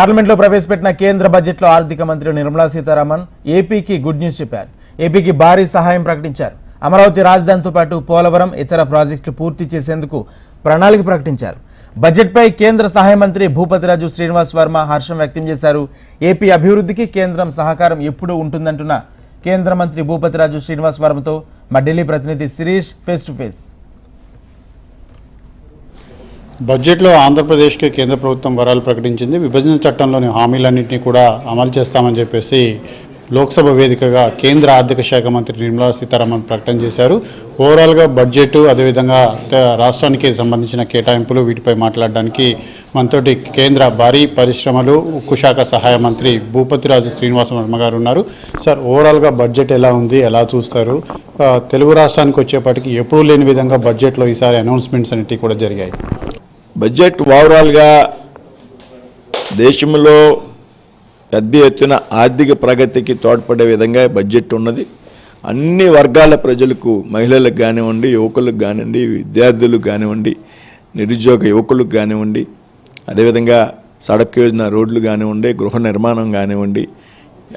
పార్లమెంట్లో ప్రవేశపెట్టిన కేంద్ర బడ్జెట్లో ఆర్థిక మంత్రి నిర్మలా సీతారామన్ ఏపీకి గుడ్ న్యూస్ చెప్పారు. ఏపీకి భారీ సహాయం ప్రకటించారు. అమరావతి రాజధానితో పాటు పోలవరం ఇతర ప్రాజెక్టులు పూర్తి చేసేందుకు ప్రణాళిక ప్రకటించారు. బడ్జెట్పై కేంద్ర సహాయ మంత్రి భూపతిరాజు శ్రీనివాస్ వర్మ హర్షం వ్యక్తం చేశారు. ఏపీ అభివృద్ధికి కేంద్రం సహకారం ఎప్పుడూ ఉంటుందంటున్న కేంద్ర మంత్రి భూపతిరాజు శ్రీనివాస్ వర్మతో మా ఢిల్లీ ప్రతినిధి శిరీష్ ఫేస్ టు ఫేస్ బడ్జెట్లో ఆంధ్రప్రదేశ్కి కేంద్ర ప్రభుత్వం వరాలు ప్రకటించింది. విభజన చట్టంలోని హామీలన్నింటినీ కూడా అమలు చేస్తామని చెప్పేసి లోక్సభ వేదికగా కేంద్ర ఆర్థిక శాఖ మంత్రి నిర్మలా సీతారామన్ ప్రకటన చేశారు. ఓవరాల్గా బడ్జెట్ అదేవిధంగా రాష్ట్రానికి సంబంధించిన కేటాయింపులు వీటిపై మాట్లాడడానికి మనతోటి కేంద్ర భారీ పరిశ్రమలు ఉక్కు శాఖ సహాయ మంత్రి భూపతిరాజు శ్రీనివాస వర్మ గారు ఉన్నారు. సార్ ఓవరాల్గా బడ్జెట్ ఎలా ఉంది? ఎలా చూస్తారు? తెలుగు రాష్ట్రానికి వచ్చేప్పటికి ఎప్పుడూ లేని విధంగా బడ్జెట్లో ఈసారి అనౌన్స్మెంట్స్ అనేటివి కూడా జరిగాయి. బడ్జెట్ ఓవరాల్గా దేశంలో పెద్ద ఎత్తున ఆర్థిక ప్రగతికి తోడ్పడే విధంగా బడ్జెట్ ఉన్నది. అన్ని వర్గాల ప్రజలకు మహిళలకు కానివ్వండి యువకులకు కానివ్వండి విద్యార్థులకు కానివ్వండి నిరుద్యోగ యువకులకు కానివ్వండి అదేవిధంగా సడక్ యోజన రోడ్లు కానివ్వండి గృహ నిర్మాణం కానివ్వండి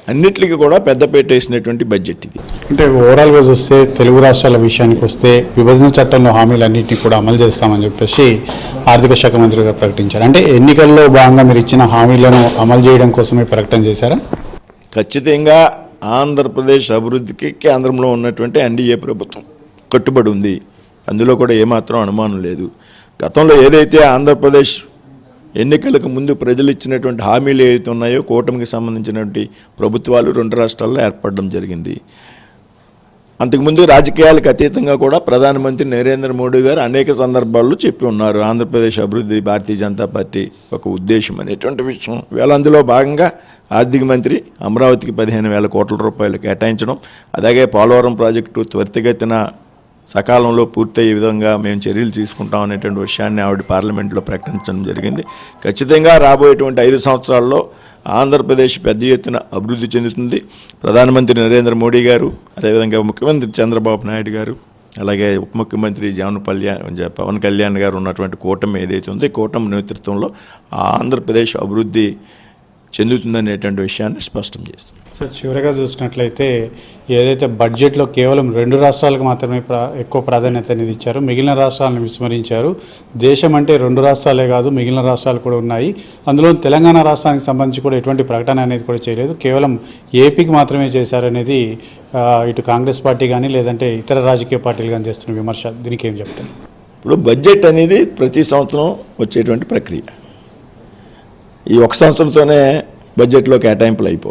అన్నిటికీ కూడా పెద్దపేట వేసినటువంటి బడ్జెట్ ఇది. అంటే ఓవరాల్గా చూస్తే తెలుగు రాష్ట్రాల విషయానికి వస్తే విభజన చట్టంలో హామీలన్నింటినీ కూడా అమలు చేస్తామని చెప్పేసి ఆర్థిక శాఖ మంత్రి గారు ప్రకటించారు. అంటే ఎన్నికల్లో భాగంగా మీరు ఇచ్చిన హామీలను అమలు చేయడం కోసమే ప్రకటన చేశారా? ఖచ్చితంగా ఆంధ్రప్రదేశ్ అభివృద్ధికి కేంద్రంలో ఉన్నటువంటి ఎన్డీఏ ప్రభుత్వం కట్టుబడి ఉంది. అందులో కూడా ఏమాత్రం అనుమానం లేదు. గతంలో ఏదైతే ఆంధ్రప్రదేశ్ ఎన్నికలకు ముందు ప్రజలు ఇచ్చినటువంటి హామీలు ఏవైతే ఉన్నాయో కూటమికి సంబంధించినటువంటి ప్రభుత్వాలు రెండు రాష్ట్రాల్లో ఏర్పడడం జరిగింది. అంతకుముందు రాజకీయాలకు అతీతంగా కూడా ప్రధానమంత్రి నరేంద్ర మోడీ గారు అనేక సందర్భాల్లో చెప్పి ఉన్నారు. ఆంధ్రప్రదేశ్ అభివృద్ధి భారతీయ జనతా పార్టీ ఒక ఉద్దేశం అనేటువంటి విషయం. వేళ అందులో భాగంగా ఆర్థిక మంత్రి అమరావతికి పదిహేను వేల కోట్ల రూపాయలు కేటాయించడం అలాగే పోలవరం ప్రాజెక్టు త్వరితగతిన సకాలంలో పూర్తయ్యే విధంగా మేము చర్యలు తీసుకుంటాం అనేటువంటి విషయాన్ని ఆవిడ పార్లమెంట్లో ప్రకటించడం జరిగింది. ఖచ్చితంగా రాబోయేటువంటి ఐదు సంవత్సరాల్లో ఆంధ్రప్రదేశ్ పెద్ద ఎత్తున అభివృద్ధి చెందుతుంది. ప్రధానమంత్రి నరేంద్ర మోడీ గారు అదేవిధంగా ముఖ్యమంత్రి చంద్రబాబు నాయుడు గారు అలాగే ఉప ముఖ్యమంత్రి జవన్ కళ్యాణ్ పవన్ కళ్యాణ్ గారు ఉన్నటువంటి కూటమి ఏదైతే ఉందో కూటమి నేతృత్వంలో ఆంధ్రప్రదేశ్ అభివృద్ధి చెందుతుందనేటువంటి విషయాన్ని స్పష్టం చేస్తుంది. సార్ చివరిగా చూసినట్లయితే ఏదైతే బడ్జెట్లో కేవలం రెండు రాష్ట్రాలకు మాత్రమే ఎక్కువ ప్రాధాన్యత అనేది ఇచ్చారు మిగిలిన రాష్ట్రాలను విస్మరించారు. దేశం అంటే రెండు రాష్ట్రాలే కాదు మిగిలిన రాష్ట్రాలు కూడా ఉన్నాయి. అందులో తెలంగాణ రాష్ట్రానికి సంబంధించి కూడా ఎటువంటి ప్రకటన అనేది కూడా చేయలేదు. కేవలం ఏపీకి మాత్రమే చేశారనేది ఇటు కాంగ్రెస్ పార్టీ కానీ లేదంటే ఇతర రాజకీయ పార్టీలు కానీ చేస్తున్న విమర్శ దీనికి ఏం చెప్తారు? ఇప్పుడు బడ్జెట్ అనేది ప్రతి సంవత్సరం వచ్చేటువంటి ప్రక్రియ. ఈ ఒక సంవత్సరంతోనే బడ్జెట్లో కేటాయింపులు అయిపో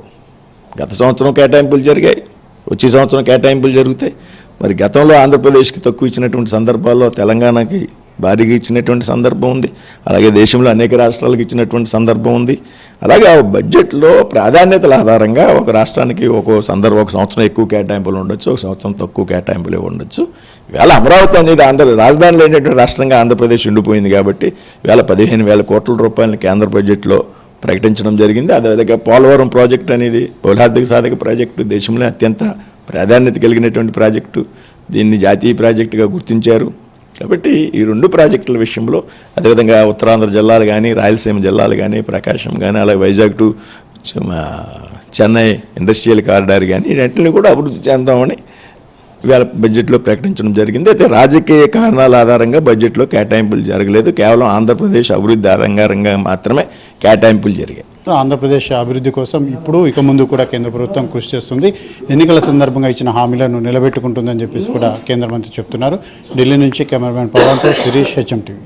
గత సంవత్సరం కేటాయింపులు జరిగాయి వచ్చే సంవత్సరం కేటాయింపులు జరుగుతాయి. మరి గతంలో ఆంధ్రప్రదేశ్కి తక్కువ ఇచ్చినటువంటి సందర్భాల్లో తెలంగాణకి భారీగా ఇచ్చినటువంటి సందర్భం ఉంది. అలాగే దేశంలో అనేక రాష్ట్రాలకు ఇచ్చినటువంటి సందర్భం ఉంది. అలాగే ఆ బడ్జెట్లో ప్రాధాన్యతల ఆధారంగా ఒక రాష్ట్రానికి ఒక సందర్భం ఒక సంవత్సరం ఎక్కువ కేటాయింపులు ఉండొచ్చు ఒక సంవత్సరం తక్కువ కేటాయింపులు ఉండొచ్చు. వేళ అమరావతి అనేది ఆంధ్ర రాజధాని లేనటువంటి రాష్ట్రంగా ఆంధ్రప్రదేశ్ ఉండిపోయింది కాబట్టి వేల పదిహేను వేల కోట్ల రూపాయలను కేంద్ర బడ్జెట్లో ప్రకటించడం జరిగింది. అదేవిధంగా పోలవరం ప్రాజెక్ట్ అనేది బహుళార్థిక సాధక ప్రాజెక్టు దేశంలో అత్యంత ప్రాధాన్యత కలిగినటువంటి ప్రాజెక్టు. దీన్ని జాతీయ ప్రాజెక్టుగా గుర్తించారు. కాబట్టి ఈ రెండు ప్రాజెక్టుల విషయంలో అదేవిధంగా ఉత్తరాంధ్ర జిల్లాలు కానీ రాయలసీమ జిల్లాలు కానీ ప్రకాశం కానీ అలాగే Vizag to Chennai industrial corridor కానీ వీటన్నిటిని కూడా అభివృద్ధి చెందామని ఇవాళ బడ్జెట్లో ప్రకటించడం జరిగింది. అయితే రాజకీయ కారణాల ఆధారంగా బడ్జెట్లో కేటాయింపులు జరగలేదు. కేవలం ఆంధ్రప్రదేశ్ అభివృద్ధి ఆధారంగా మాత్రమే కేటాయింపులు జరిగాయి. ఆంధ్రప్రదేశ్ అభివృద్ధి కోసం ఇప్పుడు ఇక ముందు కూడా కేంద్ర ప్రభుత్వం కృషి చేస్తుంది. ఎన్నికల సందర్భంగా ఇచ్చిన హామీలను నిలబెట్టుకుంటుందని చెప్పేసి కూడా కేంద్ర మంత్రి చెప్తున్నారు. ఢిల్లీ నుంచి కెమెరామెన్ పవన్తో శిరీష్ హెచ్ఎం టీవీ.